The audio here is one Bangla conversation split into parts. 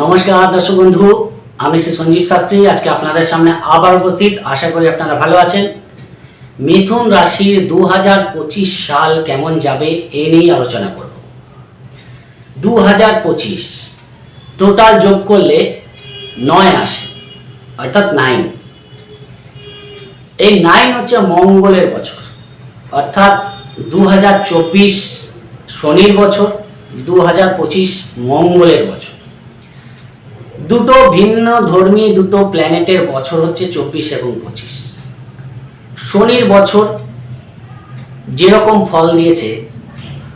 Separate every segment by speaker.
Speaker 1: নমস্কার, দর্শক বন্ধু, আমি শ্রী সঞ্জীব শাস্ত্রী। আজকে আপনাদের সামনে আবার উপস্থিত। আশা করি আপনারা ভালো আছেন। মিথুন রাশির দু সাল কেমন যাবে এ নিয়েই আলোচনা করব। দু হাজার পঁচিশ টোটাল যোগ করলে নয় আসে, অর্থাৎ নাইন এই নাইন হচ্ছে মঙ্গলের বছর, অর্থাৎ দু হাজার চব্বিশ শনির বছর দু হাজার পঁচিশ মঙ্গলের বছর। দুটো ভিন্ন ধর্মী দুটো প্ল্যানেটের বছর হচ্ছে চব্বিশ এবং পঁচিশ। শনির বছর যেরকম ফল দিয়েছে,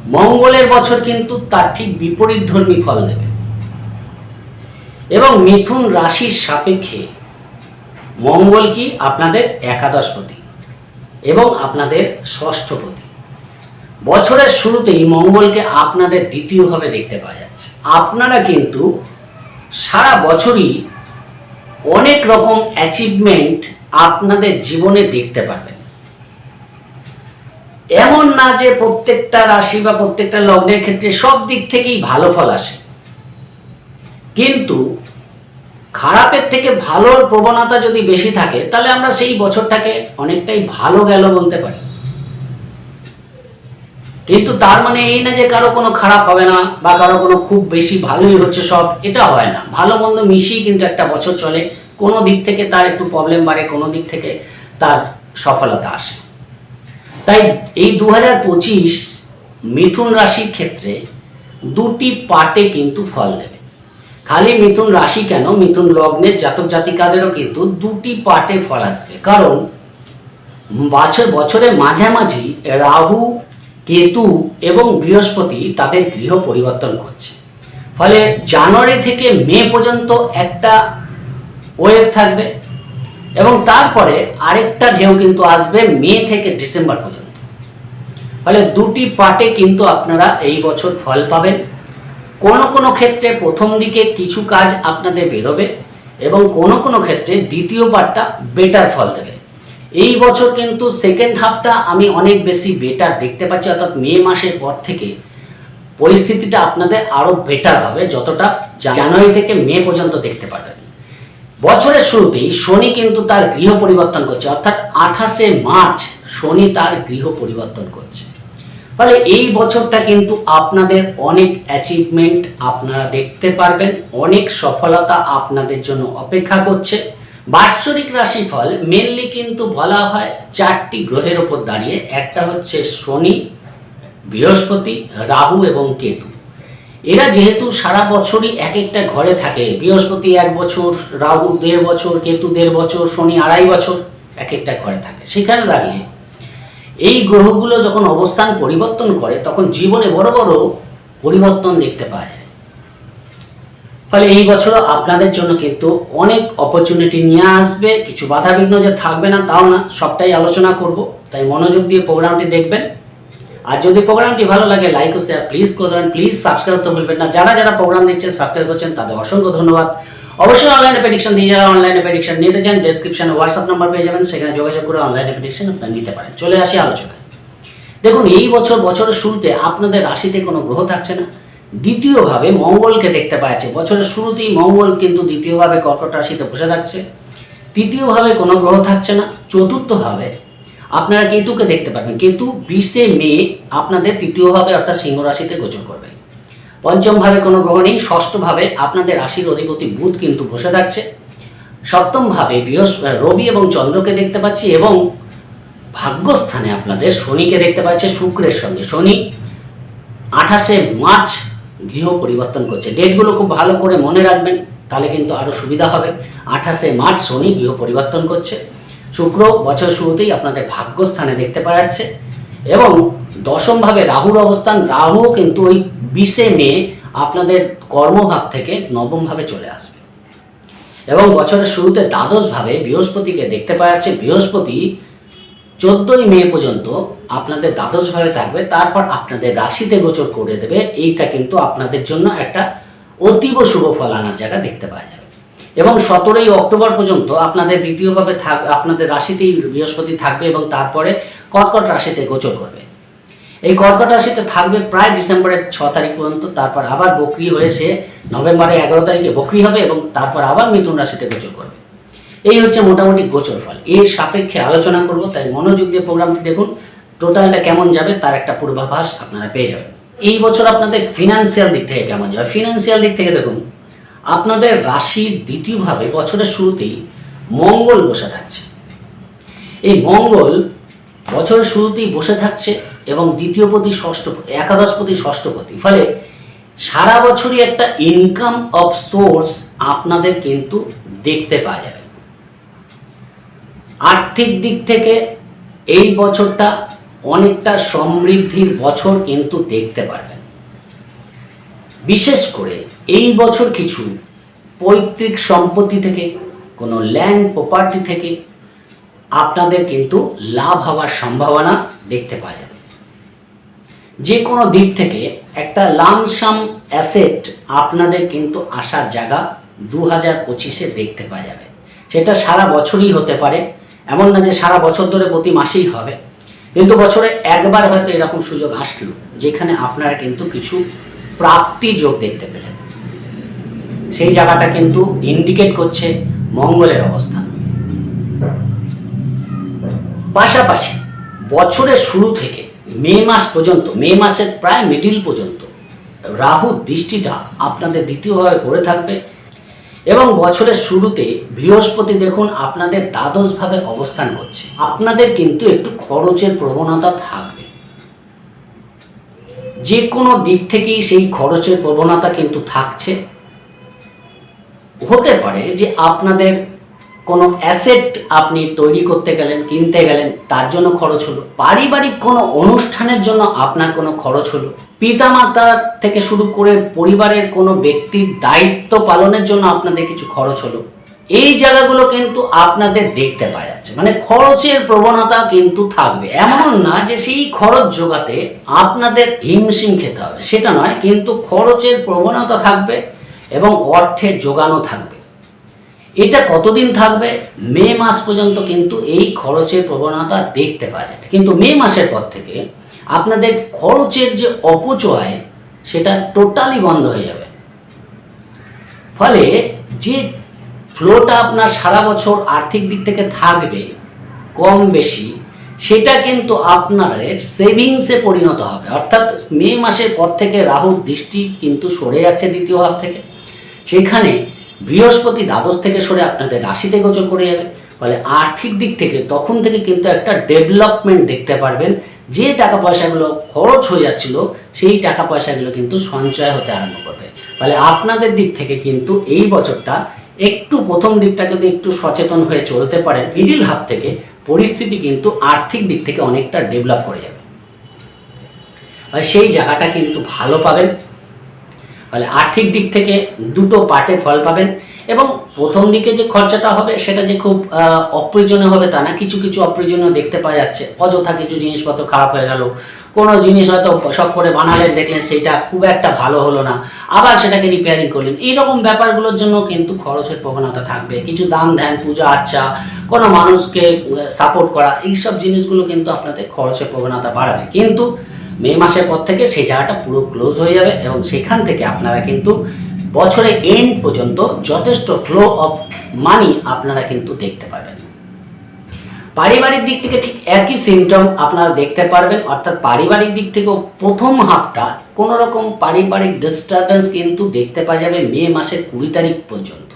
Speaker 1: মঙ্গলের বছর কিন্তু তার ঠিক বিপরীত ধর্মী ফল দেবে। এবং মিথুন রাশির সাপেক্ষে মঙ্গল কি? আপনাদের একাদশপতি এবং আপনাদের ষষ্ঠপতি। বছরের শুরুতেই মঙ্গলকে আপনাদের দ্বিতীয়ভাবে দেখতে পাওয়া যাচ্ছে। আপনারা কিন্তু সারা বছরই অনেক রকম অ্যাচিভমেন্ট আপনাদের জীবনে দেখতে পারবেন। এমন না যে প্রত্যেকটা রাশি বা প্রত্যেকটা লগ্নের ক্ষেত্রে সব দিক থেকেই ভালো ফল আসে। কিন্তু খারাপের থেকে ভালোর প্রবণতা যদি বেশি থাকে, তাহলে আমরা সেই বছরটাকে অনেকটাই ভালো গেল বলতে পারি। কিন্তু তার মানে এই না যে কারও কোনো খারাপ হবে না বা কারও কোনো খুব বেশি ভালোই হচ্ছে সব, এটা হয় না। ভালো মন্দ মিশিয়ে কিন্তু একটা বছর চলে। কোনো দিক থেকে তার একটু প্রবলেম বাড়ে, কোনো দিক থেকে তার সফলতা আসে। তাই এই দু হাজার পঁচিশ মিথুন রাশির ক্ষেত্রে দুটি পার্টে কিন্তু ফল দেবে। খালি মিথুন রাশি কেন? মিথুন লগ্নের জাতক জাতিকাদেরও কিন্তু দুটি পার্টে ফল আসবে। কারণ বছর, বছরের মাঝামাঝি রাহু কেতু এবং বৃহস্পতি তাদের গৃহ পরিবর্তন করছে। ফলে জানুয়ারি থেকে মে পর্যন্ত একটা ওয়েভ থাকবে এবং তারপরে আরেকটা ঢেউ কিন্তু আসবে মে থেকে ডিসেম্বর পর্যন্ত। ফলে দুটি পার্টে কিন্তু আপনারা এই বছর ফল পাবেন। কোনো কোনো ক্ষেত্রে প্রথম দিকে কিছু কাজ আপনাদের বেরোবে এবং কোনো কোনো ক্ষেত্রে দ্বিতীয় পার্টটা বেটার ফল দেবে। এই বছর কিন্তু সেকেন্ড হাফটা আমি অনেক বেশি বেটার দেখতে পাচ্ছি, অর্থাৎ মে মাসের পর থেকে পরিস্থিতিটা আপনাদের আরও বেটার হবে যতটা জানুয়ারি থেকে মে পর্যন্ত দেখতে পাবেন বছরের শুরুতেই শনি কিন্তু তার গৃহ পরিবর্তন করছে, অর্থাৎ আঠাশে মার্চ শনি তার গৃহ পরিবর্তন করছে। ফলে এই বছরটা কিন্তু আপনাদের অনেক অ্যাচিভমেন্ট আপনারা দেখতে পারবেন, অনেক সফলতা আপনাদের জন্য অপেক্ষা করছে। বাৎসরিক রাশিফল মেনলি কিন্তু বলা হয় চারটি গ্রহের ওপর দাঁড়িয়ে। একটা হচ্ছে শনি, বৃহস্পতি, রাহু এবং কেতু। এরা যেহেতু সারা বছরই এক একটা ঘরে থাকে। বৃহস্পতি এক বছর, রাহু দেড় বছর, কেতু দেড় বছর, শনি আড়াই বছর এক একটা ঘরে থাকে। সেখানে দাঁড়িয়ে এই গ্রহগুলো যখন অবস্থান পরিবর্তন করে, তখন জীবনে বড় বড় পরিবর্তন দেখতে পাওয়া যায়। ফলে এই বছরও আপনাদের জন্য কিন্তু অনেক অপরচুনিটি নিয়ে আসবে। কিছু বাধা বিঘ্ন যে থাকবে না, তাও না, সবটাই আলোচনা করব। তাই মনোযোগ দিয়ে প্রোগ্রামটি দেখবেন। আর যদি প্রোগ্রামটি ভালো লাগে লাইক ও শেয়ার প্লিজ করে দেবেন। প্লিজ সাবস্ক্রাইব তো বলবেন না। যারা যারা প্রোগ্রাম দিচ্ছেন সাবস্ক্রাইব করছেন, তাদের অসংখ্য ধন্যবাদ। অবশ্যই অনলাইনে প্রেডিকশন দিয়ে যারা অনলাইনে প্রেডিকশন নিতে চান ডেসক্রিপশনে হোয়াটসঅ্যাপ নাম্বার পেয়ে যাবেন। সেখানে যোগাযোগ করে অনলাইনে প্রেডিকশন আপনারা নিতে পারেন। চলে আসি আলোচনায়। দেখুন, এই বছর বছরের শুরুতে আপনাদের রাশিতে কোনো গ্রহ থাকছে না। দ্বিতীয়ভাবে মঙ্গলকে দেখতে পাওয়া যাচ্ছে বছরের শুরুতেই মঙ্গল কিন্তু দ্বিতীয়ভাবে কর্কট রাশিতে বসে থাকছে। তৃতীয়ভাবে কোনো গ্রহ থাকছে না। চতুর্থভাবে আপনারা কেতুকে দেখতে পারবেন। কেতু বিশে মে আপনাদের তৃতীয়ভাবে অর্থাৎ সিংহ রাশিতে গোচর করবে। পঞ্চমভাবে কোনো গ্রহ নেই। ষষ্ঠভাবে আপনাদের রাশির অধিপতি বুধ কিন্তু বসে থাকছে। সপ্তমভাবে বৃহস্পতি রবি এবং চন্দ্রকে দেখতে পাচ্ছি এবং ভাগ্যস্থানে আপনাদের শনিকে দেখতে পাচ্ছে শুক্রের সঙ্গে। শনি আঠাশে মার্চ গৃহ পরিবর্তন করছে। ডেটগুলো খুব ভালো করে মনে রাখবেন, তাহলে কিন্তু আরও সুবিধা হবে। আঠাশে মার্চ শনি গৃহ পরিবর্তন করছে। শুক্র বছর শুরুতেই আপনাদের ভাগ্যস্থানে দেখতে পাওয়া যাচ্ছে। এবং দশমভাবে রাহুর অবস্থান, রাহু কিন্তু ওই বিশে মে আপনাদের কর্মভাব থেকে নবমভাবে চলে আসবে। এবং বছরের শুরুতে দ্বাদশভাবে বৃহস্পতিকে দেখতে পাওয়া যাচ্ছে। বৃহস্পতি চোদ্দোই মে পর্যন্ত আপনাদের দ্বাদশভাবে থাকবে, তারপর আপনাদের রাশিতে গোচর করে দেবে, এইটা কিন্তু আপনাদের জন্য একটা অতীব শুভ ফল আনার জায়গা দেখতে পাওয়া যাবে। এবং সতেরোই অক্টোবর পর্যন্ত আপনাদের দ্বিতীয়ভাবে থাক, আপনাদের রাশিতেই বৃহস্পতি থাকবে এবং তারপরে কর্কট রাশিতে গোচর করবে। এই কর্কট রাশিতে থাকবে প্রায় ডিসেম্বরের ছ তারিখ পর্যন্ত, তারপর আবার বকরি হয়ে সে নভেম্বরের এগারো তারিখে বকরি হবে এবং তারপর আবার মিথুন রাশিতে গোচর করবে। এই হচ্ছে মোটামুটি গোচর ফল। এর সাপেক্ষে আলোচনা করব, তাই মনোযোগ দিয়ে প্রোগ্রামটি দেখুন। টোটালটা কেমন যাবে তার একটা পূর্বাভাস আপনারা পেয়ে যাবেন। এই বছর আপনাদের ফিনান্সিয়াল দিক থেকে কেমন যাবে? ফিনান্সিয়াল দিক থেকে দেখুন, আপনাদের রাশির দ্বিতীয়ভাবে বছরের শুরুতেই মঙ্গল বসে থাকছে। এই মঙ্গল বছরের শুরুতেই বসে থাকছে এবং দ্বিতীয় পতি ষষ্ঠ একাদশ পতি ষষ্ঠপতি। ফলে সারা বছরই একটা ইনকাম অফ সোর্স আপনাদের কিন্তু দেখতে পাওয়া যাবে। আর্থিক দিক থেকে এই বছরটা অনেকটা সমৃদ্ধির বছর কিন্তু দেখতে পারবেন। বিশেষ করে এই বছর কিছু পৈতৃক সম্পত্তি থেকে, কোনো ল্যান্ড প্রপার্টি থেকে আপনাদের কিন্তু লাভ হওয়ার সম্ভাবনা দেখতে পাওয়া যাবে। যে কোনো দিক থেকে একটা লামসাম অ্যাসেট আপনাদের কিন্তু আসার জায়গা দু হাজার পঁচিশে দেখতে পাওয়া যাবে। সেটা সারা বছরই হতে পারে। এমন না যে সারা বছর ধরে প্রতি মাসেই হবে। কিন্তু বছরে একবার হয়তো এরকম সুযোগ আসলো, যেখানে আপনারা কিন্তু কিছু প্রাপ্তি যোগ দেখতে পেলেন। সেই জায়গাটা কিন্তু ইন্ডিকেট করছে মঙ্গলের অবস্থান। পাশাপাশি বছরের শুরু থেকে মে মাস পর্যন্ত, মে মাসের প্রায় মিডিল পর্যন্ত রাহু দৃষ্টিটা আপনাদের দ্বিতীয়ভাবে পড়ে থাকবে। এবং বছরের শুরুতে বৃহস্পতি দেখুন আপনাদের দ্বাদশভাবে অবস্থান করছে। আপনাদের কিন্তু একটু খরচের প্রবণতা থাকবে। যে কোনো দিক থেকেই সেই খরচের প্রবণতা কিন্তু থাকছে। হতে পারে যে আপনাদের কোনো অ্যাসেট আপনি তৈরি করতে গেলেন, কিনতে গেলেন, তার জন্য খরচ হলো। পারিবারিক কোনো অনুষ্ঠানের জন্য আপনার কোনো খরচ হলো। পিতামাতা থেকে শুরু করে পরিবারের কোনো ব্যক্তির দায়িত্ব পালনের জন্য আপনাদের কিছু খরচ হলো। এই জায়গাগুলো কিন্তু আপনাদের দেখতে পাওয়া যাচ্ছে। মানে খরচের প্রবণতা কিন্তু থাকবে। এমন না যে সেই খরচ জোগাতে আপনাদের হিমশিম খেতে হবে। সেটা নয়, কিন্তু খরচের প্রবণতা থাকবে এবং অর্থের যোগানও থাকবে। এটা কতদিন থাকবে? মে মাস পর্যন্ত কিন্তু এই খরচের প্রবণতা দেখতে পাওয়া যাবে। কিন্তু মে মাসের পর থেকে আপনাদের খরচের যে অপচয়, সেটা টোটালি বন্ধ হয়ে যাবে। ফলে যে ফ্লোটা আপনার সারা বছর আর্থিক দিক থেকে থাকবে কম বেশি, সেটা কিন্তু আপনাদের সেভিংসে পরিণত হবে। অর্থাৎ মে মাসের পর থেকে রাহুর দৃষ্টি কিন্তু সরে যাচ্ছে দ্বিতীয় ভাব থেকে। সেখানে বৃহস্পতি দ্বাদশ থেকে সরে আপনাদের রাশিতে গোচর করে যাবে। ফলে আর্থিক দিক থেকে তখন থেকে কিন্তু একটা ডেভেলপমেন্ট দেখতে পারবেন। যে টাকা পয়সাগুলো খরচ হয়ে যাচ্ছিল, সেই টাকা পয়সাগুলো কিন্তু সঞ্চয় হতে আরম্ভ করবে। ফলে আপনাদের দিক থেকে কিন্তু এই বছরটা একটু প্রথম দিকটা যদি একটু সচেতন হয়ে চলতে পারেন মিডিল হাফ থেকে পরিস্থিতি কিন্তু আর্থিক দিক থেকে অনেকটা ডেভেলপ করে যাবে। সেই জায়গাটা কিন্তু ভালো পাবেন। ফলে আর্থিক দিক থেকে দুটো পার্টে ফল পাবেন। এবং প্রথম দিকে যে খরচাটা হবে সেটা যে খুব অপ্রয়োজনীয় হবে তা না, কিছু কিছু অপ্রয়োজনীয় দেখতে পাওয়া যাচ্ছে। অযথা কিছু জিনিসপত্র খারাপ হয়ে গেল। কোনো জিনিস হয়তো শখ করে বানালেন, দেখলেন সেটা খুব একটা ভালো হলো না। আবার সেটাকে রিপেয়ারিং করলেন। এইরকম ব্যাপারগুলোর জন্য কিন্তু খরচের প্রবণতা থাকবে। কিছু দান ধ্যান, পূজা আচ্ছা কোনো মানুষকে সাপোর্ট করা, এইসব জিনিসগুলো কিন্তু আপনাদের খরচের প্রবণতা বাড়াবে। কিন্তু মে মাসের পর থেকে সেই জায়গাটা পুরো ক্লোজ হয়ে যাবে এবং সেখান থেকে আপনারা কিন্তু বছরের এন্ড পর্যন্ত যথেষ্ট ফ্লো অফ মানি আপনারা কিন্তু দেখতে পাবেন পারিবারিক দিক থেকে ঠিক একই সিমটম আপনারা দেখতে পারবেন, অর্থাৎ পারিবারিক দিক থেকেও প্রথম হাফটা কোনো রকম পারিবারিক ডিস্টারবেন্স কিন্তু দেখতে পাওয়া যাবে মে মাসের কুড়ি তারিখ পর্যন্ত।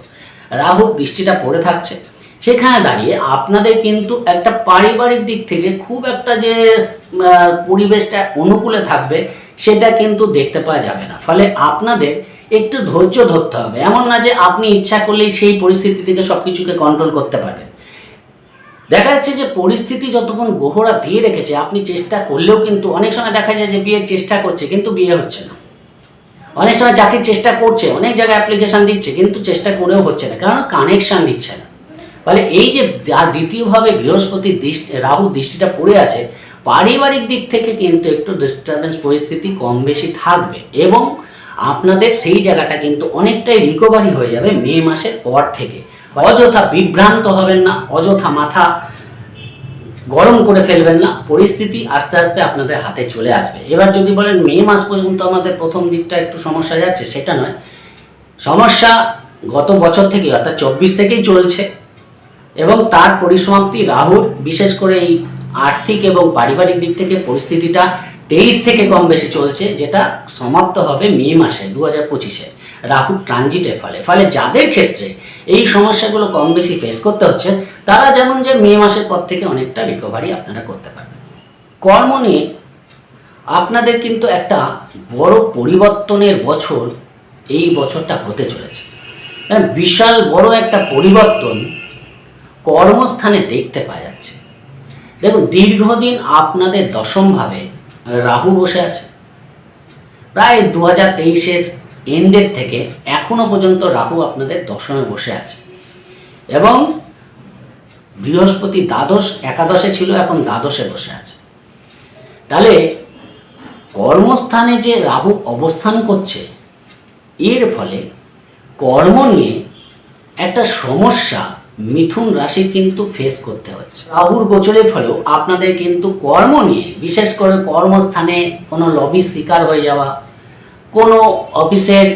Speaker 1: রাহু বৃষ্টিটা পড়ে থাকছে সেখানে দাঁড়িয়ে আপনাদের কিন্তু একটা পারিবারিক দিক থেকে খুব একটা যে পরিবেশটা অনুকূলে থাকবে, সেটা কিন্তু দেখতে পাওয়া যাবে না। ফলে আপনাদের একটু ধৈর্য ধরতে হবে। এমন না যে আপনি ইচ্ছা করলেই সেই পরিস্থিতি থেকে সব কিছুকে কন্ট্রোল করতে পারবেন। দেখা যাচ্ছে যে পরিস্থিতি যতক্ষণ গোহরা দিয়ে রেখেছে, আপনি চেষ্টা করলেও কিন্তু অনেক সময় দেখা যায় যে বিয়ের চেষ্টা করছে, কিন্তু বিয়ে হচ্ছে না। অনেক সময় চাকরির চেষ্টা করছে, অনেক জায়গায় অ্যাপ্লিকেশন দিচ্ছে, কিন্তু চেষ্টা করেও হচ্ছে না, কারণ কানেকশান দিচ্ছে না। ফলে এই যে দ্বিতীয়ভাবে বৃহস্পতির দৃষ্টি, রাহু দৃষ্টিটা পড়ে আছে, পারিবারিক দিক থেকে কিন্তু একটু ডিস্টারবেন্স পরিস্থিতি কম বেশি থাকবে এবং আপনাদের সেই জায়গাটা কিন্তু অনেকটাই রিকভারি হয়ে যাবে মে মাসের পর থেকে। অযথা বিভ্রান্ত হবেন না, অযথা মাথা গরম করে ফেলবেন না, পরিস্থিতি আস্তে আস্তে আপনাদের হাতে চলে আসবে। এবার যদি বলেন মে মাস পর্যন্ত আমাদের প্রথম দিকটা একটু সমস্যা যাচ্ছে, সেটা নয়। সমস্যা গত বছর থেকে অর্থাৎ চব্বিশ থেকেই চলছে। এবং তার পরিসমাপ্তি রাহুর, বিশেষ করে এই আর্থিক এবং পারিবারিক দিক থেকে পরিস্থিতিটা তেইশ থেকে কম বেশি চলছে, যেটা সমাপ্ত হবে মে মাসে দু হাজার পঁচিশে। রাহু ট্রানজিটের ফলে। ফলে যাদের ক্ষেত্রে এই সমস্যাগুলো কম বেশি ফেস করতে হচ্ছে, তারা যেমন যে মে মাসের পর থেকে অনেকটা রিকভারি আপনারা করতে পারবেন। কর্ম নিয়ে আপনাদের কিন্তু একটা বড় পরিবর্তনের বছর এই বছরটা হতে চলেছে। কারণ বিশাল বড় একটা পরিবর্তন কর্মস্থানে দেখতে পাওয়া যাচ্ছে। দেখুন, দীর্ঘদিন আপনাদের দশমভাবে রাহু বসে আছে। প্রায় দু হাজার তেইশের এন্ডের থেকে এখনও পর্যন্ত রাহু আপনাদের দশমে বসে আছে। এবং বৃহস্পতি দ্বাদশ, একাদশে ছিল, এখন দ্বাদশে বসে আছে। তাহলে কর্মস্থানে যে রাহু অবস্থান করছে, এর ফলে কর্ম নিয়ে একটা সমস্যা মিথুন রাশি কিন্তু ফেস করতে হচ্ছে। রাহুর গোচরের ফলেও আপনাদের কিন্তু কর্ম নিয়ে, বিশেষ করে কর্মস্থানে কোনো লবির শিকার হয়ে যাওয়া, কোনো অফিসের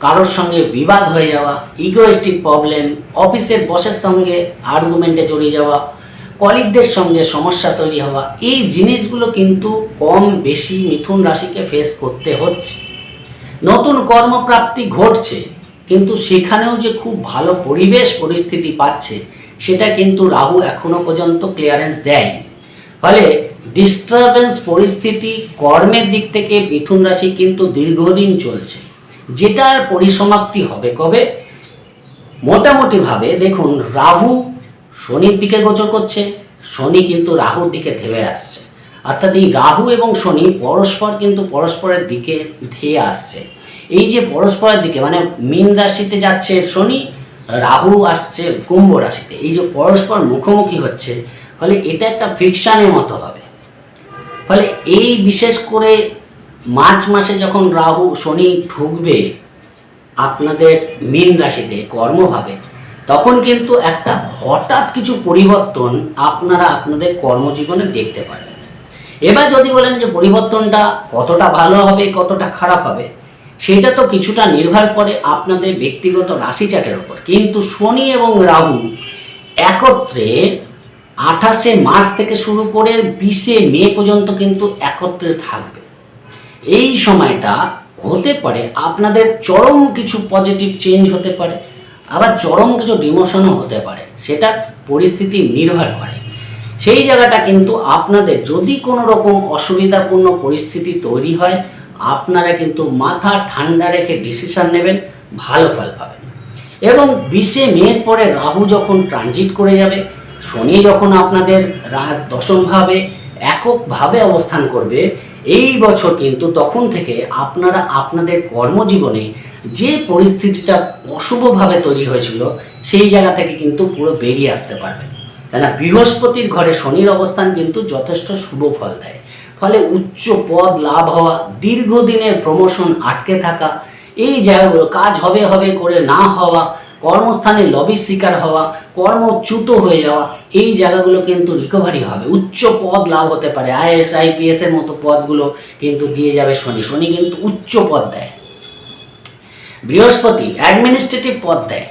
Speaker 1: কারোর সঙ্গে বিবাদ হয়ে যাওয়া ইগোয়েস্টিক প্রবলেম অফিসের বসের সঙ্গে আর্গুমেন্টে জড়িয়ে যাওয়া কলিগদের সঙ্গে সমস্যা তৈরি হওয়া, এই জিনিসগুলো কিন্তু কম বেশি মিথুন রাশিকে ফেস করতে হচ্ছে। নতুন কর্মপ্রাপ্তি ঘটছে। কিন্তু সেখানেও যে খুব ভালো পরিবেশ পরিস্থিতি পাচ্ছে, সেটা কিন্তু রাহু এখনও পর্যন্ত ক্লিয়ারেন্স দেয় ফলে ডিস্টারবেন্স পরিস্থিতি কর্মের দিক থেকে মিথুন রাশি কিন্তু দীর্ঘদিন চলছে। যেটার পরিসমাপ্তি হবে কবে? মোটামুটিভাবে দেখুন, রাহু শনির দিকে গোচর করছে, শনি কিন্তু রাহুর দিকে ধেয়ে আসছে। অর্থাৎ এই রাহু এবং শনি পরস্পর কিন্তু পরস্পরের দিকে ধেয়ে আসছে। এই যে পরস্পরের দিকে মানে মীন রাশিতে যাচ্ছে শনি, রাহু আসছে কুম্ভ রাশিতে, এই যে পরস্পর মুখোমুখি হচ্ছে, ফলে এটা একটা ফিকশানের মতো হবে। ফলে এই বিশেষ করে মার্চ মাসে যখন রাহু, শনি ঢুকবে আপনাদের মীন রাশিতে কর্মভাবে, তখন কিন্তু একটা হঠাৎ কিছু পরিবর্তন আপনারা আপনাদের কর্মজীবনে দেখতে পারেন। এবার যদি বলেন যে পরিবর্তনটা কতটা ভালো হবে, কতটা খারাপ হবে সেটা তো কিছুটা নির্ভর করে আপনাদের ব্যক্তিগত রাশি চার্টের উপর কিন্তু শনি এবং রাহু একত্রে আঠাশে মার্চ থেকে শুরু করে বিশে মে পর্যন্ত কিন্তু একত্রে থাকবে। এই সময়টা হতে পারে আপনাদের চরম কিছু পজিটিভ চেঞ্জ হতে পারে, আবার চরম কিছু ডিমোশনও হতে পারে, সেটা পরিস্থিতি নির্ভর করে। সেই জায়গাটা কিন্তু আপনাদের যদি কোনো রকম অসুবিধাপূর্ণ পরিস্থিতি তৈরি হয় আপনারা কিন্তু মাথা ঠান্ডা রেখে ডিসিশন নেবেন, ভালো ফল পাবেন। এবং বিশে মের পরে রাহু যখন ট্রানজিট করে যাবে, শনি যখন আপনাদের রাত দশমভাবে এককভাবে অবস্থান করবে, এই বছর কিন্তু তখন থেকে আপনারা আপনাদের কর্মজীবনে যে পরিস্থিতিটা অশুভভাবে তৈরি হয়েছিল, সেই জায়গা থেকে কিন্তু পুরো বেরিয়ে আসতে পারবেন। কেন বৃহস্পতির ঘরে শনির অবস্থান কিন্তু যথেষ্ট শুভ ফল দেয়। ফলে উচ্চ পদ লাভ হওয়া, দীর্ঘদিনের প্রমোশন আটকে থাকা, এই জায়গাগুলো কাজ হবে হবে করে না হওয়া, কর্মস্থানে লবির শিকার হওয়া, কর্মচ্যুত হয়ে যাওয়া, এই জায়গাগুলো কিন্তু রিকভারি হবে। উচ্চ পদ লাভ হতে পারে। আইএস আইপিএস এর মতো পদগুলো কিন্তু দিয়ে যাবে শনি। শনি কিন্তু উচ্চ পদ দেয়। বৃহস্পতি অ্যাডমিনিস্ট্রেটিভ পদ দেয়।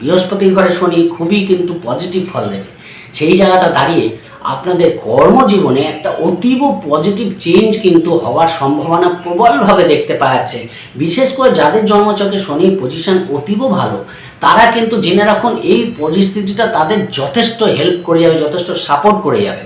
Speaker 1: বৃহস্পতির ঘরে শনি খুবই কিন্তু পজিটিভ ফল দেবে। সেই জায়গাটা দাঁড়িয়ে আপনাদের কর্মজীবনে একটা অতীব পজিটিভ চেঞ্জ কিন্তু হওয়ার সম্ভাবনা প্রবলভাবে দেখতে পাওয়া যাচ্ছে বিশেষ করে যাদের জন্মচকে শনির পজিশন অতীব ভালো, তারা কিন্তু জেনে রাখুন এই পরিস্থিতিটা তাদের যথেষ্ট হেল্প করে যাবে, যথেষ্ট সাপোর্ট করে যাবে।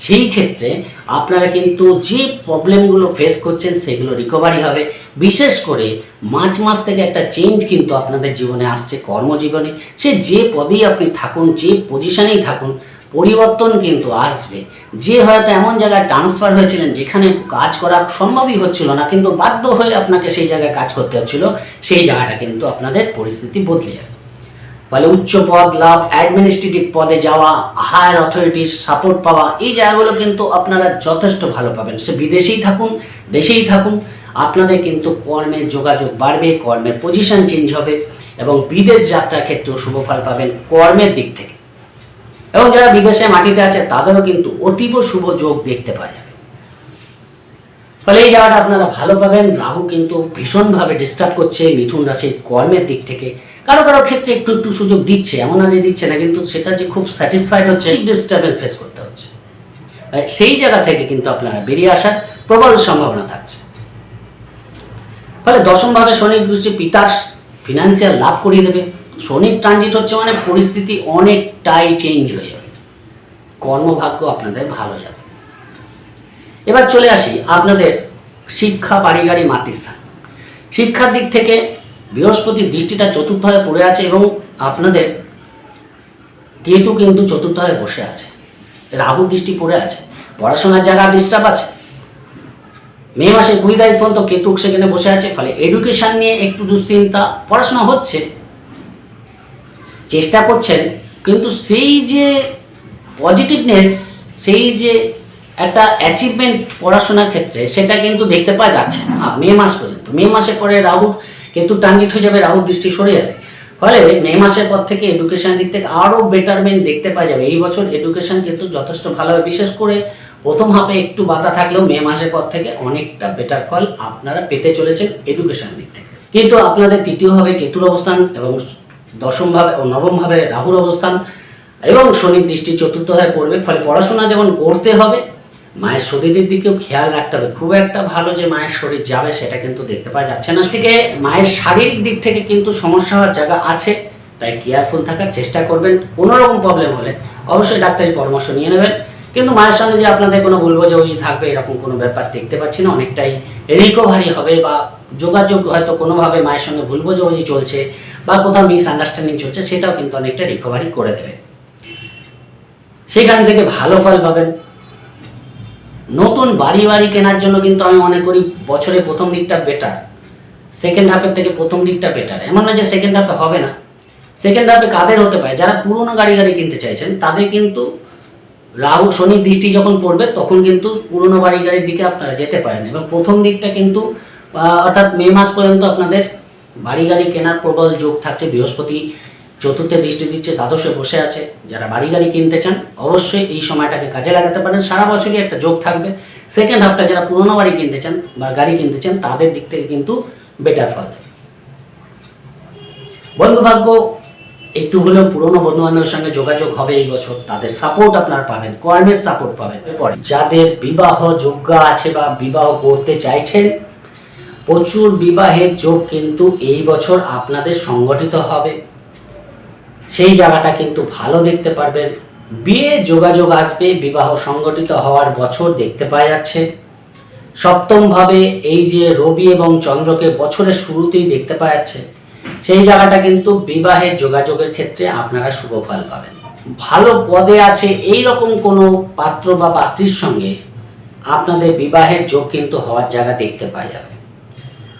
Speaker 1: সেই ক্ষেত্রে আপনারা কিন্তু যে প্রবলেমগুলো ফেস করছেন সেগুলো রিকভারি হবে। বিশেষ করে মার্চ মাস থেকে একটা চেঞ্জ কিন্তু আপনাদের জীবনে আসছে কর্মজীবনে। সে যে পদেই আপনি থাকুন, যে পজিশনেই থাকুন পরিবর্তন কিন্তু আসবে। যে হয়তো এমন জায়গায় ট্রান্সফার হয়েছিলেন যেখানে কাজ করা সম্ভবই হচ্ছিল না, কিন্তু বাধ্য হয়ে আপনাকে সেই জায়গায় কাজ করতে হচ্ছিল, সেই জায়গাটা কিন্তু আপনাদের পরিস্থিতি বদলে যাবে। ফলে উচ্চ পদ, লাভ অ্যাডমিনিস্ট্রেটিভ পদে যাওয়া হায়ার অথরিটির সাপোর্ট পাওয়া, এই জায়গাগুলো কিন্তু আপনারা যথেষ্ট ভালো পাবেন। সে বিদেশেই থাকুন, দেশেই থাকুন, আপনাদের কিন্তু কর্মের যোগাযোগ বাড়বে, কর্মের পজিশন চেঞ্জ হবে এবং বিদেশ যাত্রার ক্ষেত্রেও শুভ ফল পাবেন। কর্মের দিক থেকে। এবং যারা বিদেশে মাটিতে আছে তাদেরও কিন্তু অতীব শুভ যোগ দেখতে পাওয়া যাবে। ফলে এই জায়গাটা আপনারা ভালো পাবেন। রাহু কিন্তু ভীষণভাবে ডিস্টার্ব করছে মিথুন রাশির কর্মের দিক থেকে। কারও কারও ক্ষেত্রে একটু একটু সুযোগ দিচ্ছে এমন না যে দিচ্ছে না কিন্তু সেটা যে খুব স্যাটিসফাইড হচ্ছে ডিস্টারবেন্স ফেস করতে হচ্ছে। সেই জায়গা থেকে কিন্তু আপনারা বেরিয়ে আসার প্রবল সম্ভাবনা থাকছে। ফলে দশমভাবে শনি হচ্ছে পিতার ফিনান্সিয়াল লাভ করিয়ে দেবে শনির ট্রানজিট হচ্ছে মানে পরিস্থিতি অনেকটাই চেঞ্জ হয়ে যাবে। কর্মভাগ্য আপনাদের ভালো যাবে। এবার চলে আসি আপনাদের শিক্ষা বাড়িগাড়ি মাতৃস্থান। শিক্ষার দিক থেকে বৃহস্পতির দৃষ্টিটা চতুর্থ হয়ে পড়ে আছে এবং আপনাদের কেতু কিন্তু চতুর্থ হয়ে বসে আছে। রাহু দৃষ্টি পড়ে আছে। পড়াশোনার জায়গা ডিস্টার্ব আছে। মে মাসে কুড়ি তারিখ পর্যন্ত কেতু সেখানে বসে আছে। ফলে এডুকেশন নিয়ে একটু দুশ্চিন্তা, পড়াশোনা হচ্ছে। চেষ্টা করছেন, কিন্তু সেই যে পজিটিভনেস সেই যে একটা অ্যাচিভমেন্ট পড়াশোনার ক্ষেত্রে, সেটা কিন্তু দেখতে পাওয়া যাচ্ছে না। মে মাস পর্যন্ত। মে মাসে পরে রাহু কিন্তু ট্রানজিট হয়ে যাবে রাহুর দৃষ্টি সরে যাবে। ফলে মে মাসের পর থেকে এডুকেশন দিক থেকে আরও বেটারমেন্ট দেখতে পাওয়া যাবে। এই বছর এডুকেশন কিন্তু যথেষ্ট ভালো হবে। বিশেষ করে প্রথম হাফে একটু বাতা থাকলেও মে মাসের পর থেকে অনেকটা বেটার ফল আপনারা পেতে চলেছেন এডুকেশন দিক থেকে। কিন্তু আপনাদের তৃতীয়ভাবে কেতুর অবস্থান এবং দশমভাবে ও নবমভাবে রাহুর অবস্থান এবং শনির দৃষ্টি চতুর্থ হয়ে পড়বে। ফলে পড়াশোনা যেমন করতে হবে, মায়ের শরীরের দিকেও খেয়াল রাখতে হবে। খুব একটা ভালো যে মায়ের শরীর যাবে সেটা কিন্তু দেখতে পাওয়া যাচ্ছে না। থেকে মায়ের শারীরিক দিক থেকে কিন্তু সমস্যা হওয়ার জায়গা আছে, তাই কেয়ারফুল থাকার চেষ্টা করবেন। কোনো রকম প্রবলেম হলে অবশ্যই ডাক্তারি পরামর্শ নিয়ে নেবেন। কিন্তু মায়ের সঙ্গে যে আপনাদের কোনো বলব যে ওই থাকবে, এরকম কোনো ব্যাপার দেখতে পাচ্ছি না, অনেকটাই রিকভারি হবে বা যোগাযোগ হয়তো কোনোভাবে মায়ের সঙ্গে ভুল বোঝাবুঝি চলছে বা কোথাও মিস আন্ডারস্ট্যান্ডিং চলছে, সেটাও কিন্তু অনেকটা রিকভারি করে দেবে। সেখান থেকে ভালো ফল পাবেন। নতুন বাড়ি বাড়ি কেনার জন্য কিন্তু আমি মনে করি বছরে প্রথম দিকটা বেটার সেকেন্ড হাফের থেকে প্রথম দিকটা বেটার এমন না যে সেকেন্ড হাফে হবে না। সেকেন্ড হাফে কাদের হতে পারে? যারা পুরনো গাড়ি গাড়ি কিনতে চাইছেন, তাদের কিন্তু রাহু শনির দৃষ্টি যখন পড়বে, তখন কিন্তু পুরনো বাড়ি গাড়ির দিকে আপনারা যেতে পারেন এবং প্রথম দিকটা কিন্তু অর্থাৎ মে মাস পর্যন্ত আপনাদের বাড়ি গাড়ি কেনার প্রবল যোগ থাকছে। বৃহস্পতি চতুর্থে দৃষ্টি দিচ্ছে, দ্বাদশে বসে আছে। যারা বাড়ি গাড়ি কিনতে চান, অবশ্যই এই সময়টাকে কাজে লাগাতে পারেন। সারা বছরই একটা যোগ থাকবে। সেকেন্ড হাফটা যারা পুরনো বাড়ি কিনতে চান বা গাড়ি কিনতে চান, তাদের দিক থেকে কিন্তু বেটার ফল। দেবে বন্ধু ভাগ্য একটু হলেও পুরনো বন্ধু বান্ধবের সঙ্গে যোগাযোগ হবে এই বছর, তাদের সাপোর্ট আপনারা পাবেন কর্মের সাপোর্ট পাবেন। পরে যাদের বিবাহ যোগ্য আছে বা বিবাহ করতে চাইছেন, প্রচুর বিবাহের যোগ কিন্তু এই বছর আপনাদের সংগঠিত হবে। সেই জায়গাটা কিন্তু ভালো দেখতে পারবেন। বিয়ে যোগাযোগ আসবে, বিবাহ সংগঠিত হওয়ার বছর দেখতে পাওয়া যাচ্ছে। সপ্তমভাবে এই যে রবি এবং চন্দ্রকে বছরের শুরুতেই দেখতে পাওয়া যাচ্ছে। সেই জায়গাটা কিন্তু বিবাহের যোগাযোগের ক্ষেত্রে আপনারা শুভ ফল পাবেন। ভালো পদে আছে এই রকম কোনো পাত্র বা পাত্রীর সঙ্গে আপনাদের বিবাহের যোগ কিন্তু হওয়ার জায়গা দেখতে পাওয়া যাবে।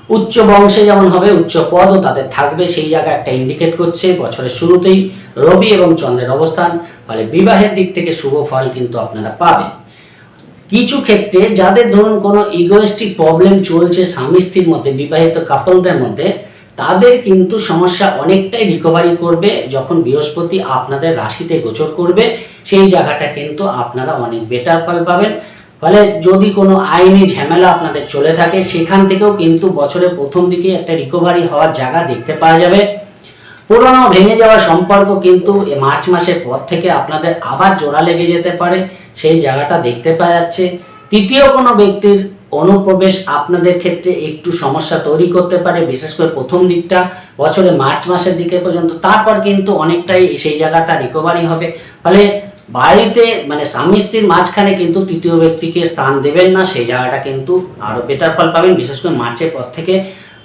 Speaker 1: উচ্চ বংশে যেমন হবে, উচ্চ পদও তাদের থাকবে, সেই জায়গা একটা ইন্ডিকেট করছে বছরের শুরুতেই রবি এবং চন্দ্রের অবস্থান। ফলে বিবাহের দিক থেকে শুভ ফল কিন্তু আপনারা পাবেন। কিছু ক্ষেত্রে যাদের ধরুন কোনো ইগোয়েস্টিক প্রবলেম চলছে, স্বামী স্ত্রীর মধ্যে, বিবাহিত কাপলদের মধ্যে তাদের কিন্তু সমস্যা অনেকটাই রিকভারি করবে যখন বৃহস্পতি আপনাদের রাশিতে গোচর করবে। সেই জায়গাটা কিন্তু আপনারা অনেক বেটার ফল পাবেন। ফলে যদি কোনো আইনি ঝামেলা আপনাদের চলে থাকে, সেখান থেকেও কিন্তু বছরের প্রথম দিকে একটা রিকভারি হওয়ার জায়গা দেখতে পাওয়া যাবে। পুরনো ভেঙে যাওয়া সম্পর্ক কিন্তু মার্চ মাসের পর থেকে আপনাদের আবার জোড়া লেগে যেতে পারে। সেই জায়গাটা দেখতে পাওয়া যাচ্ছে। তৃতীয় কোনো ব্যক্তির অনুপ্রবেশ আপনাদের ক্ষেত্রে একটু সমস্যা তৈরি করতে পারে, বিশেষ করে প্রথম দিকটা, বছরে মার্চ মাসের দিকে পর্যন্ত। তারপর কিন্তু অনেকটাই সেই জায়গাটা রিকভারি হবে। ফলে বাড়িতে মানে স্বামী স্ত্রীর মাঝখানে কিন্তু তৃতীয় ব্যক্তিকে স্থান দেবেন না, সেই জায়গাটা কিন্তু আরও বেটার ফল পাবেন, বিশেষ করে মার্চের পর থেকে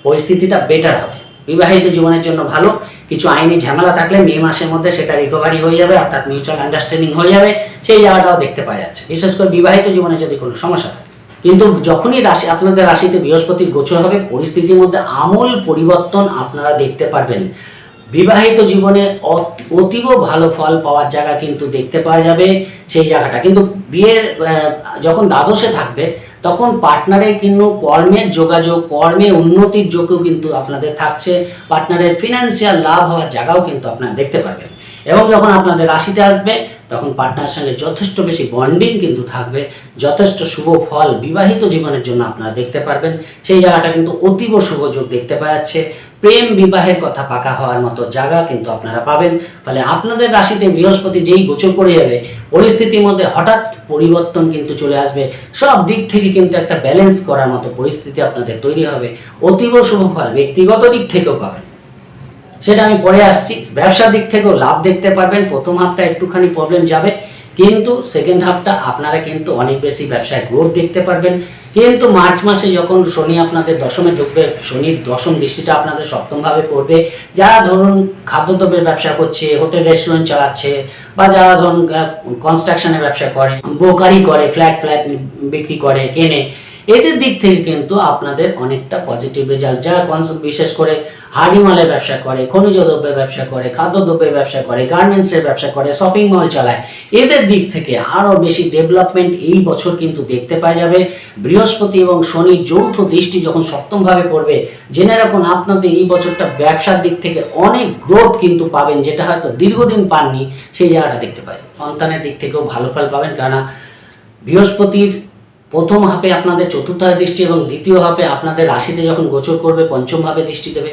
Speaker 1: পরিস্থিতিটা বেটার হবে। বিবাহিত জীবনের জন্য ভালো, কিছু আইনি ঝামেলা থাকলে মে মাসের মধ্যে সেটা রিকভারি হয়ে যাবে, অর্থাৎ মিউচুয়াল আন্ডারস্ট্যান্ডিং হয়ে যাবে, সেই জায়গাটাও দেখতে পাওয়া যাচ্ছে। বিশেষ করে বিবাহিত জীবনে যদি কোনো সমস্যা থাকে কিন্তু যখনই রাশি, আপনাদের রাশিতে বৃহস্পতির গোচর হবে, পরিস্থিতির মধ্যে আমূল পরিবর্তন আপনারা দেখতে পারবেন। বিবাহিত জীবনে অত- অতীব ভালো ফল পাওয়ার জায়গা কিন্তু দেখতে পাওয়া যাবে সেই জায়গাটা। কিন্তু বিয়ের যখন দ্বাদশে থাকবে, তখন পার্টনারের কিন্তু কর্মের যোগাযোগ, কর্মে উন্নতির যোগও কিন্তু আপনাদের থাকছে। পার্টনারের ফিনান্সিয়াল লাভ হওয়ার জায়গাও কিন্তু আপনারা দেখতে পারবেন। এবং যখন আপনাদের রাশিতে আসবে, তখন পার্টনারের সঙ্গে যথেষ্ট বেশি বন্ডিং কিন্তু থাকবে। যথেষ্ট শুভ ফল বিবাহিত জীবনের জন্য আপনারা দেখতে পারবেন। সেই জায়গাটা কিন্তু অতীব শুভ যোগ দেখতে পাওয়া যাচ্ছে। প্রেম বিবাহের কথা পাকা হওয়ার মতো জায়গা কিন্তু আপনারা পাবেন। ফলে আপনাদের রাশিতে বৃহস্পতি যেই গোচর করে যাবে, পরিস্থিতির মধ্যে হঠাৎ পরিবর্তন কিন্তু চলে আসবে। সব দিক থেকে কিন্তু একটা ব্যালেন্স করার মতো পরিস্থিতি আপনাদের তৈরি হবে। অতীব শুভ ফল ব্যক্তিগত দিক থেকেও পাবেন। সেটা আমি পরে আসছি। ব্যবসার দিক থেকেও লাভ দেখতে পারবেন। প্রথম হাফটা একটুখানি প্রবলেম যাবে। কিন্তু সেকেন্ড হাফটা আপনারা কিন্তু অনেক বেশি ব্যবসায় গ্রোথ দেখতে পারবেন। কিন্তু মার্চ মাসে যখন শনি আপনাদের দশমে ঢুকবে, শনির দশম দৃষ্টিটা আপনাদের সপ্তমভাবে পড়বে। যারা ধরুন খাদ্যদ্রব্যের ব্যবসা করছে, হোটেল রেস্টুরেন্ট চালাচ্ছে, বা যারা ধরুন কনস্ট্রাকশনের ব্যবসা করে, বোকারি করে ফ্ল্যাট ফ্ল্যাট বিক্রি করে, কেনে এদের দিক থেকে কিন্তু আপনাদের অনেকটা পজিটিভ রেজাল্ট যারা বিশেষ করে হার্ডি মালের ব্যবসা করে, খনিজ দ্রব্যের ব্যবসা করে খাদ্যদ্রব্যের ব্যবসা করে গার্মেন্টসের ব্যবসা করে শপিং মল চালায়, এদের দিক থেকে আরও বেশি ডেভেলপমেন্ট এই বছর কিন্তু দেখতে পাওয়া যাবে। বৃহস্পতি এবং শনি যৌথ দৃষ্টি যখন সপ্তমভাবে পড়বে, জেনে রাখুন আপনাদের এই বছরটা ব্যবসার দিক থেকে অনেক গ্রোথ কিন্তু পাবেন, যেটা হয়তো দীর্ঘদিন পাননি, সেই জায়গাটা দেখতে পাই। সন্তানের দিক থেকেও ভালো ফল পাবেন, কেননা বৃহস্পতির প্রথম হাফে আপনাদের চতুর্থ দৃষ্টি এবং দ্বিতীয় হাফে আপনাদের রাশিতে যখন গোচর করবে, পঞ্চম ভাবে দৃষ্টি দেবে।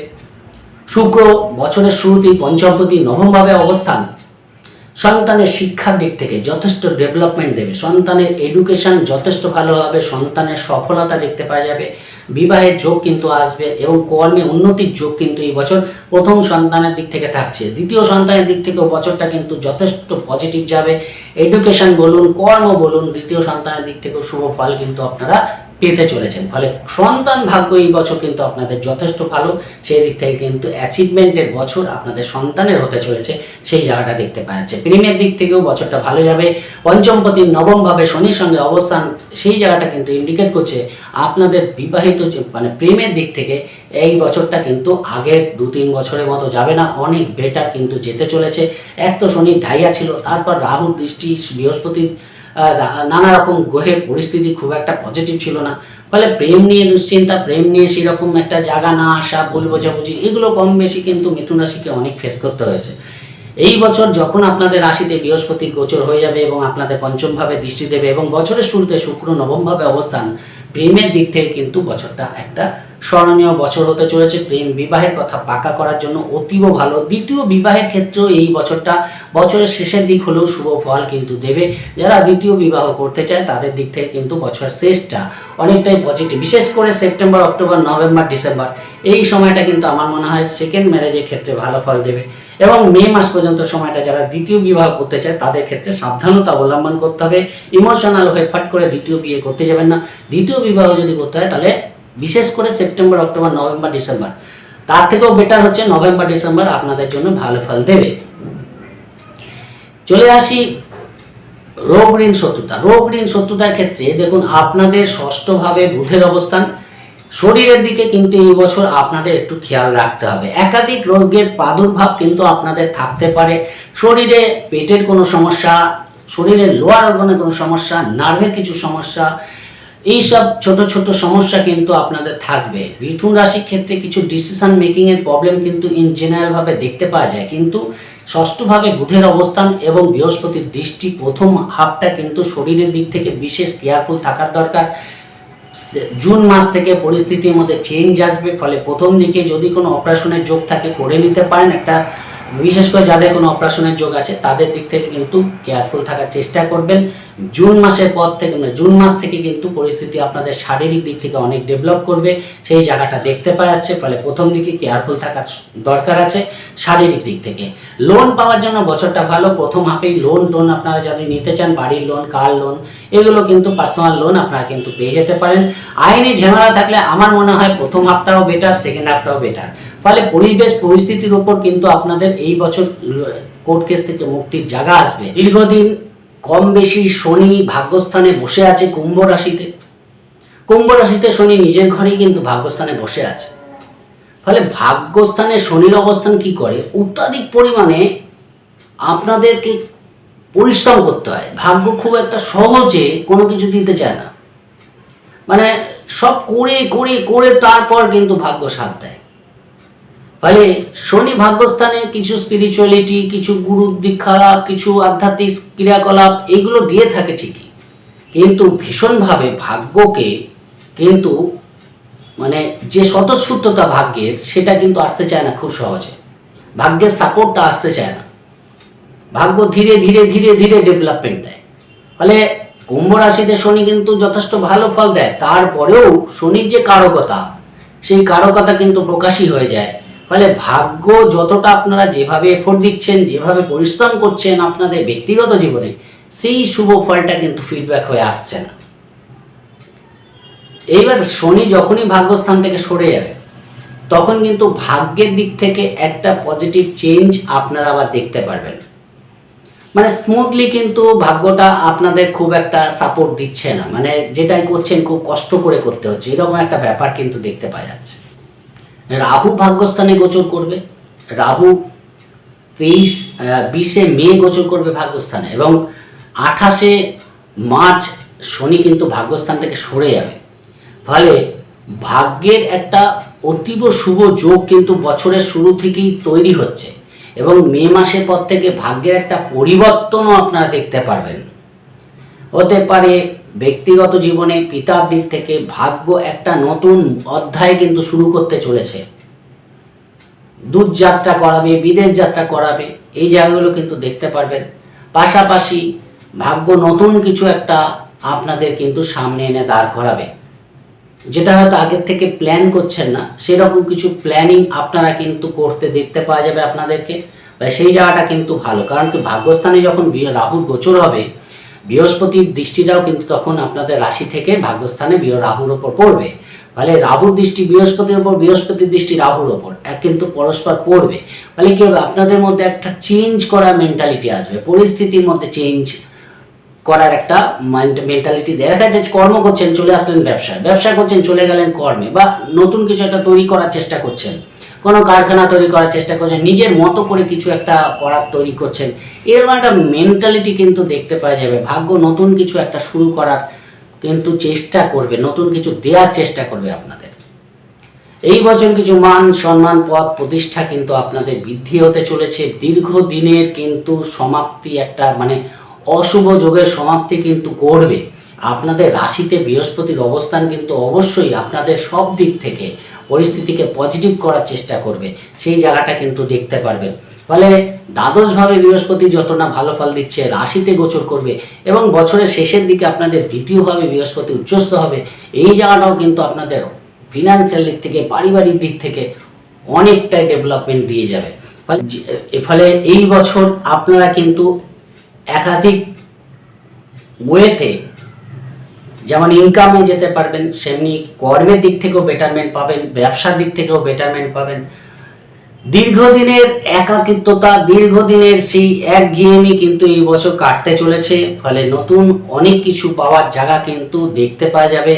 Speaker 1: শুক্র বছরের শুরুতেই পঞ্চমপতি নবমভাবে অবস্থান। সন্তানের শিক্ষার দিক থেকে যথেষ্ট ডেভেলপমেন্ট দেবে। সন্তানের এডুকেশন যথেষ্ট ভালো হবে, সন্তানের সফলতা দেখতে পাওয়া যাবে। বিবাহের যোগ কিন্তু আসবে এবং কর্মে উন্নতির যোগ কিন্তু এই বছর প্রথম সন্তানের দিক থেকে থাকছে। দ্বিতীয় সন্তানের দিক থেকেও বছরটা কিন্তু যথেষ্ট পজিটিভ যাবে। এডুকেশন বলুন, কর্ম বলুন, দ্বিতীয় সন্তানের দিক থেকেও শুভ ফল কিন্তু আপনারা পেতে চলেছেন। ফলে সন্তান ভাগ্য এই বছর কিন্তু আপনাদের যথেষ্ট ভালো। সেই দিক থেকে কিন্তু অ্যাচিভমেন্টের বছর আপনাদের সন্তানের হতে চলেছে, সেই জায়গাটা দেখতে পাওয়া যাচ্ছে। প্রেমের দিক থেকেও বছরটা ভালো যাবে। পঞ্চমপতি, নবমভাবে শনির সঙ্গে অবস্থান, সেই জায়গাটা কিন্তু ইন্ডিকেট করছে আপনাদের বিবাহিত মানে প্রেমের দিক থেকে এই বছরটা কিন্তু আগের দু তিন বছরের মতো যাবে না। অনেক বেটার কিন্তু যেতে চলেছে। এক তো শনির ঢাইয়া ছিল, তারপর রাহুর দৃষ্টি বৃহস্পতির নানা রকম গ্রহের পরিস্থিতি খুব একটা পজিটিভ ছিল না। ফলে প্রেম নিয়ে দুশ্চিন্তা, প্রেম নিয়ে সেরকম একটা জায়গা না আসা, ভুল বোঝাবুঝি, এগুলো কম বেশি কিন্তু মিথুন রাশিকে অনেক ফেস করতে হয়েছে। এই বছর যখন আপনাদের রাশিতে বৃহস্পতি গোচর হয়ে যাবে এবং আপনাদের পঞ্চমভাবে দৃষ্টি দেবে এবং বছরের শুরুতে শুক্র, নবমভাবে অবস্থান, প্রেমের দিক থেকে কিন্তু বছরটা একটা স্মরণীয় বছর হতে চলেছে। প্রেম বিবাহের কথা পাকা করার জন্য অতীব ভালো। দ্বিতীয় বিবাহের ক্ষেত্রেও এই বছরটা বছরের শেষের দিক হলেও শুভ ফল কিন্তু দেবে। যারা দ্বিতীয় বিবাহ করতে চায়, তাদের দিক থেকে কিন্তু বছরের শেষটা অনেকটাই পজিটিভ বিশেষ করে সেপ্টেম্বর, অক্টোবর, নভেম্বর, ডিসেম্বর। এই সময়টা কিন্তু আমার মনে হয় সেকেন্ড ম্যারেজের ক্ষেত্রে ভালো ফল দেবে। এবং মে মাস পর্যন্ত সময়টা যারা দ্বিতীয় বিবাহ করতে চায়, তাদের ক্ষেত্রে সাবধানতা অবলম্বন করতে হবে। ইমোশনাল হয়ে ফট করে দ্বিতীয় বিয়ে করতে যাবেন না। দ্বিতীয় বিবাহ যদি করতে হয়, তাহলে বিশেষ করে সেপ্টেম্বর, অক্টোবর, নভেম্বর, ডিসেম্বর। তার থেকেও বেটার হচ্ছে নভেম্বর, ডিসেম্বর আপনাদের জন্য ভালো ফল দেবে। চলে আসি রোগ ঋণ শত্রুতা। রোগ ঋণ শত্রুতার ক্ষেত্রে দেখুন, আপনাদের ষষ্ঠভাবে বুধের অবস্থান। শরীরের দিকে কিন্তু এই বছর আপনাদের একটু খেয়াল রাখতে হবে। একাধিক রোগের প্রাদুর্ভাব কিন্তু আপনাদের থাকতে পারে। শরীরে পেটের কোনো সমস্যা, শরীরের লোয়ার অর্গানের কোনো সমস্যা নার্ভের কিছু সমস্যা এইসব ছোট ছোট সমস্যা কিন্তু আপনাদের থাকবে। মিথুন রাশির ক্ষেত্রে কিছু ডিসিশন মেকিং এর প্রবলেম কিন্তু ইন জেনারেল ভাবে দেখতে পাওয়া যায়। কিন্তু ষষ্ঠভাবে বুধের অবস্থান এবং বৃহস্পতির দৃষ্টি প্রথম হাফটা কিন্তু শরীরের দিক থেকে বিশেষ কেয়ারফুল থাকার দরকার। জুন মাস থেকে পরিস্থিতির মধ্যে চেঞ্জ আসবে, ফলে প্রথম দিকে যদি কোনো অপারেশনের যোগ থাকে, করে নিতে পারেন। একটা বিশেষ করে যাদের কোনো অপারেশনের যোগ আছে, তাদের দিক থেকে কিন্তু কেয়ারফুল থাকার চেষ্টা করবেন। জুন মাসের পর থেকে মানে জুন মাস থেকে কিন্তু পরিস্থিতি আপনাদের শারীরিক দিক থেকে অনেক ডেভেলপ করবে। সেই জায়গাটা দেখতে পাওয়া যাচ্ছে, ফলে প্রথম দিকে কেয়ারফুল থাকার দরকার আছে শারীরিক দিক থেকে। লোন পাওয়ার জন্য বছরটা ভালো, প্রথম হাফেই লোন টোন আপনারা যদি নিতে চান, বাড়ির লোন কার লোন এগুলো কিন্তু পার্সোনাল লোন আপনারা কিন্তু পেয়ে যেতে পারেন। আইনি ঝামেলা থাকলে আমার মনে হয় প্রথম হাফটাও বেটার সেকেন্ড হাফটাও বেটার ফলে পরিবেশ, পরিস্থিতির উপর কিন্তু আপনাদের এই বছর কোর্ট কেস থেকে মুক্তির জায়গা আসবে। দীর্ঘদিন কম বেশি শনি ভাগ্যস্থানে বসে আছে কুম্ভ রাশিতে। কুম্ভ রাশিতে শনি নিজের ঘরেই কিন্তু ভাগ্যস্থানে বসে আছে। ফলে ভাগ্যস্থানে শনির অবস্থান কি করে? অত্যাধিক পরিমাণে আপনাদেরকে পরিশ্রম করতে হয়। ভাগ্য খুব একটা সহজে কোনো কিছু দিতে চায় না। মানে সব করে করে করে তারপর কিন্তু ভাগ্য সাথ দেয়। ফলে শনি ভাগ্যস্থানে কিছু স্পিরিচুয়ালিটি কিছু গুরু দীক্ষা, কিছু আধ্যাত্মিক ক্রিয়াকলাপ, এগুলো দিয়ে থাকে ঠিকই। কিন্তু ভীষণভাবে ভাগ্যকে কিন্তু মানে যে স্বতঃস্ফূর্ততা ভাগ্যের, সেটা কিন্তু আসতে চায় না খুব সহজে। ভাগ্যের সাপোর্টটা আসতে চায় না। ভাগ্য ধীরে ধীরে ধীরে ধীরে ডেভেলপমেন্ট দেয়। ফলে কুম্ভ রাশিতে শনি কিন্তু যথেষ্ট ভালো ফল দেয়। তারপরেও শনির যে কারকতা, সেই কারকতা কিন্তু প্রকাশই হয়ে যায়। ফলে ভাগ্য যতটা আপনারা যেভাবে এফোর্ট দিচ্ছেন, যেভাবে পরিশ্রম করছেন আপনাদের ব্যক্তিগত জীবনে, সেই শুভ ফলটা কিন্তু ফিডব্যাক হয়ে আসছে না। এইবার শনি যখনই ভাগ্যস্থান থেকে সরে যাবে, তখন কিন্তু ভাগ্যের দিক থেকে একটা পজিটিভ চেঞ্জ আপনারা আবার দেখতে পারবেন। মানে স্মুথলি কিন্তু ভাগ্যটা আপনাদের খুব একটা সাপোর্ট দিচ্ছে না। মানে যেটাই করছেন খুব কষ্ট করে করতে হচ্ছে, এরকম একটা ব্যাপার কিন্তু দেখতে পাওয়া যাচ্ছে। রাহু ভাগ্যস্থানে গোচর করবে। রাহু তেইশ বিশে মে গোচর করবে ভাগ্যস্থানে এবং আঠাশে মার্চ শনি কিন্তু ভাগ্যস্থান থেকে সরে যাবে। ফলে ভাগ্যের একটা অতীব শুভ যোগ কিন্তু বছরের শুরু থেকেই তৈরি হচ্ছে এবং মে মাসের পর থেকে ভাগ্যের একটা পরিবর্তনও আপনারা দেখতে পারবেন। হতে পারে ব্যক্তিগত জীবনে পিতার দিক থেকে ভাগ্য একটা নতুন অধ্যায় কিন্তু শুরু করতে চলেছে। দূর যাত্রা করাবে, বিদেশ যাত্রা করাবে, এই জায়গাগুলো কিন্তু দেখতে পারবেন। পাশাপাশি ভাগ্য নতুন কিছু একটা আপনাদের কিন্তু সামনে এনে দাঁড় করাবে। যেটা হয়তো আগের থেকে প্ল্যান করছেন না, সেরকম কিছু প্ল্যানিং আপনারা কিন্তু করতে, দেখতে পাওয়া যাবে আপনাদেরকে। সেই জায়গাটা কিন্তু ভালো, কারণ কি ভাগ্যস্থানে যখন রাহুর গোচর হবে বৃহস্পতির দৃষ্টিটাও কিন্তু তখন আপনাদের রাশি থেকে ভাগ্যস্থানে বৃহ- রাহুর ওপর পড়বে। ফলে রাহুর দৃষ্টি বৃহস্পতির ওপর, বৃহস্পতির দৃষ্টি রাহুর ওপর। এক কিন্তু পরস্পর পড়বে। ফলে কি হবে? আপনাদের মধ্যে একটা চেঞ্জ করার মেন্টালিটি আসবে। পরিস্থিতির মধ্যে চেঞ্জ করার একটা মেন্টালিটি দেখা যাচ্ছে কর্ম করছেন, চলে আসলেন ব্যবসায়। ব্যবসা করছেন, চলে গেলেন কর্মে বা নতুন কিছু একটা তৈরি করার চেষ্টা করছেন। কোনো কারখানা তৈরি করার চেষ্টা করছেন, নিজের মতো করে কিছু একটা করার তৈরি করছেন। এরকম একটা মেন্টালিটি কিন্তু দেখতে পাওয়া যাবে। ভাগ্য নতুন কিছু একটা শুরু করার কিন্তু চেষ্টা করবে, নতুন কিছু দেওয়ার চেষ্টা করবে আপনাদের। এই বছর কিছু মান সম্মান পদ প্রতিষ্ঠা কিন্তু আপনাদের বৃদ্ধি হতে চলেছে। দীর্ঘদিনের কিন্তু সমাপ্তি একটা মানে অশুভ যোগের সমাপ্তি কিন্তু করবে। আপনাদের রাশিতে বৃহস্পতির অবস্থান কিন্তু অবশ্যই আপনাদের সব দিক থেকে পরিস্থিতিকে পজিটিভ করার চেষ্টা করবে, সেই জায়গাটা কিন্তু দেখতে পারবেন। ফলে দ্বাদশভাবে বৃহস্পতি যত না ভালো ফল দিচ্ছে, রাশিতে গোচর করবে এবং বছরের শেষের দিকে আপনাদের দ্বিতীয়ভাবে বৃহস্পতি উচ্চস্থ হবে, এই জায়গাটাও কিন্তু আপনাদের ফিনান্সিয়াল দিক থেকে, পারিবারিক দিক থেকে অনেকটাই ডেভেলপমেন্ট দিয়ে যাবে। ফলে এই বছর আপনারা কিন্তু একাধিক ওয়েতে যেমন ইনকামে যেতে পারবেন, সেমনি কর্মের দিক থেকেও বেটারমেন্ট পাবেন, ব্যবসার দিক থেকেও বেটারমেন্ট পাবেন। দীর্ঘদিনের একাকিত্বতা, দীর্ঘদিনের সেই একঘেয়েমি কিন্তু এই বছর কাটতে চলেছে। ফলে নতুন অনেক কিছু পাওয়ার জায়গা কিন্তু দেখতে পাওয়া যাবে।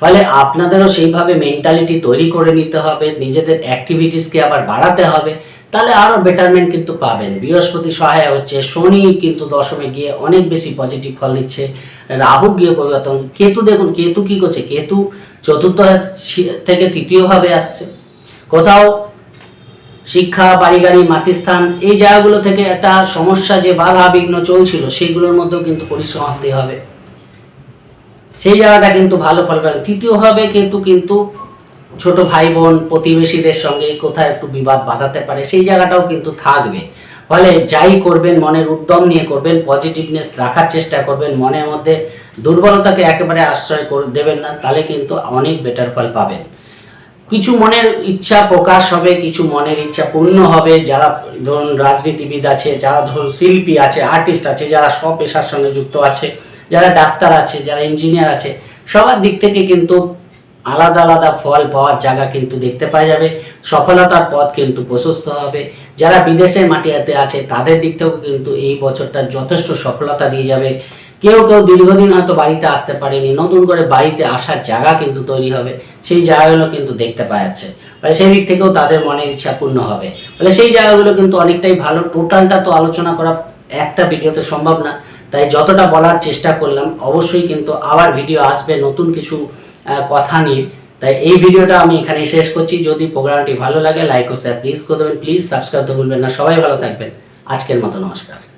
Speaker 1: ফলে আপনাদেরও সেইভাবে মেন্টালিটি তৈরি করে নিতে হবে। নিজেদের অ্যাক্টিভিটিসকে আবার বাড়াতে হবে। তাহলে আরও বেটারমেন্ট কিন্তু পাবেন। বৃহস্পতি সহায় হচ্ছে, শনি কিন্তু দশমে গিয়ে অনেক বেশি পজিটিভ ফল দিচ্ছে। রাহু গিয়ে পরিবর্তন, কেতু দেখুন, কেতু কি করছে? কেতু চতুর্থ থেকে তৃতীয়ভাবে আসছে। কোথাও শিক্ষা বাড়ি গাড়ি মাতৃস্থান, এই জায়গাগুলো থেকে একটা সমস্যা যে বাধা বিঘ্ন চলছিল, সেইগুলোর মধ্যেও কিন্তু পরিসমাপ্তি হবে। সেই জায়গাটা কিন্তু ভালো ফল পাবে তৃতীয়ভাবে কিন্তু কিন্তু ছোট ভাই বোন প্রতিবেশীদের সঙ্গে কোথায় একটু বিবাদ বাঁধাতে পারে, সেই জায়গাটাও কিন্তু থাকবে। ফলে যাই করবেন, মনের উদ্যম নিয়ে করবেন পজিটিভনেস রাখার চেষ্টা করবেন, মনের মধ্যে দুর্বলতাকে একেবারে আশ্রয় করে দেবেন না, তাহলে কিন্তু অনেক বেটার ফল পাবেন। কিছু মনের ইচ্ছা প্রকাশ হবে, কিছু মনের ইচ্ছা পূর্ণ হবে। যারা, ধরুন, রাজনীতিবিদ আছে, যারা, ধরুন, শিল্পী আছে আর্টিস্ট আছে, যারা সব পেশার সঙ্গে যুক্ত আছে, যারা ডাক্তার আছে, যারা ইঞ্জিনিয়ার আছে, সবার দিক থেকে কিন্তু আলাদা আলাদা ফল পাওয়ার জায়গা কিন্তু দেখতে পাওয়া যাবে। সফলতার পথ কিন্তু প্রশস্ত হবে। যারা বিদেশের মাটিয়াতে আছে, তাদের দিক থেকেও কিন্তু এই বছরটা যথেষ্ট সফলতা দিয়ে যাবে। কেউ কেউ দীর্ঘদিন হয়তো বাড়িতে আসতে পারেনি, নতুন করে বাড়িতে আসার জায়গা কিন্তু তৈরি হবে। সেই জায়গাগুলো কিন্তু দেখতে পাওয়া যাচ্ছে। ফলে সেই দিক থেকেও তাদের মনের ইচ্ছা পূর্ণ হবে। ফলে সেই জায়গাগুলো কিন্তু অনেকটাই ভালো। টোটালটা তো আলোচনা করা একটা ভিডিওতে সম্ভব না। তাই যতটা বলার চেষ্টা করলাম, অবশ্যই কিন্তু আবার ভিডিও আসবে নতুন কিছু কথা নিয়ে। তাই এই ভিডিওটা আমি এখানে শেষ করছি। যদি প্রোগ্রামটি ভালো লাগে লাইক ও শেয়ার প্লিজ করে দেবেন। প্লিজ সাবস্ক্রাইব তো ভুলবেন না। সবাই ভালো থাকবেন। আজকের মতো নমস্কার।